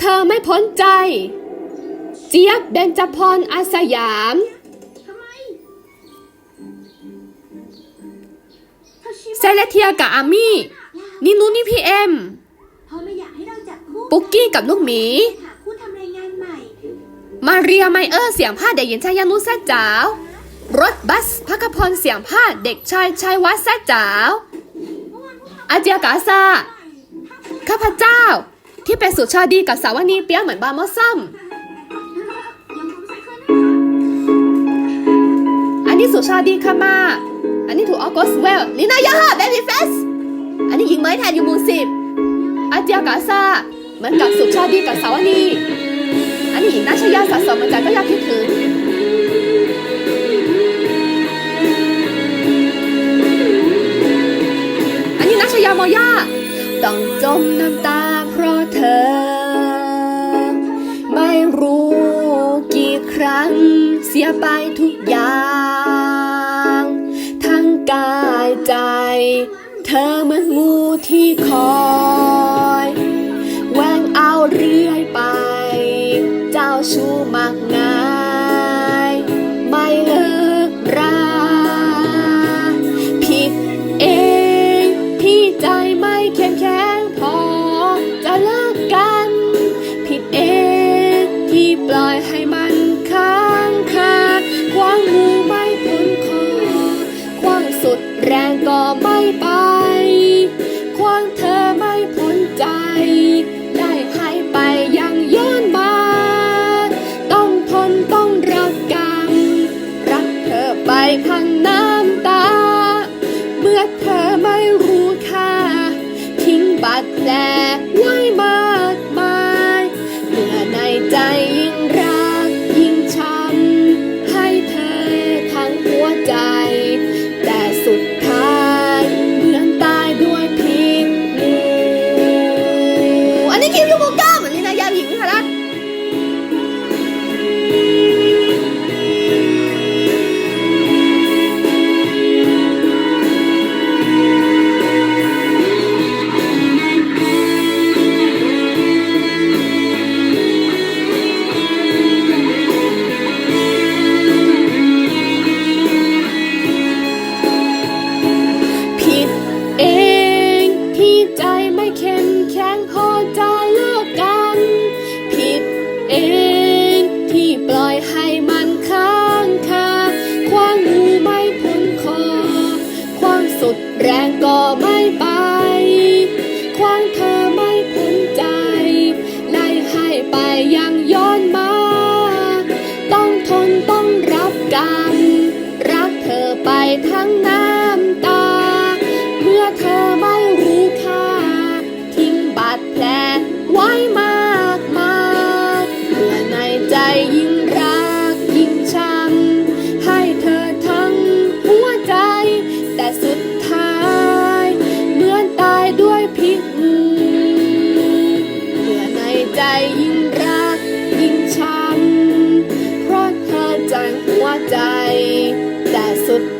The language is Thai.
เธอไม่พ้นใจ เจี๊ยบเบญจพรอาสยาม เซเลเทียกับอามี่นี่นู้นี่พี่เอ็มปุกกี้กับลูกหมีไปหาคู่ทำรายงานใหม่มาเรียไมเออร์เสียงผ้าเด็กหญิงชายานุแซ่จ๋าวรถบัสพักพรเสียงผ้าเด็กชายชายวัดแซ่จ๋าวอาเจียกาซาข้าพเจ้า ที่เป็นสุชาดีกับสาวนีเปียเหมือนบาร์มอสซัมอันนี้สุชาดีค่ะมา อันนี้ถูกออกัสเวลนี่นายาฮะเบบี้เฟสอันนี้หญิงไม้แทนอยู่หมู่สิบอาเจียกาซาเหมือนกับสุชาดีกับสาวนีอันนี้หญิงนาชยาสะสมมาจากก็ยากคิดถึงอันนี้นัชยามอย่าต้องจมน้ำตาเพราะ เธอ ไม่รู้กี่ครั้งเสียไปทุกอย่าง ทั้งกายใจ เธอเหมือนงูที่คอ สุดแรงก็ไม่ไป Go. ทั้งน้ำตา เมื่อเธอไม่รู้ค่า ทิ้งบาดแผลไว้มากมายเมื่อในใจยิ่งรักยิ่งช้ำให้เธอทั้งหัวใจ แต่สุดท้ายเหมือนตายด้วยพิษเมื่อในใจยิ่งรักยิ่งช้ำเพราะเธอจังหัวใจ that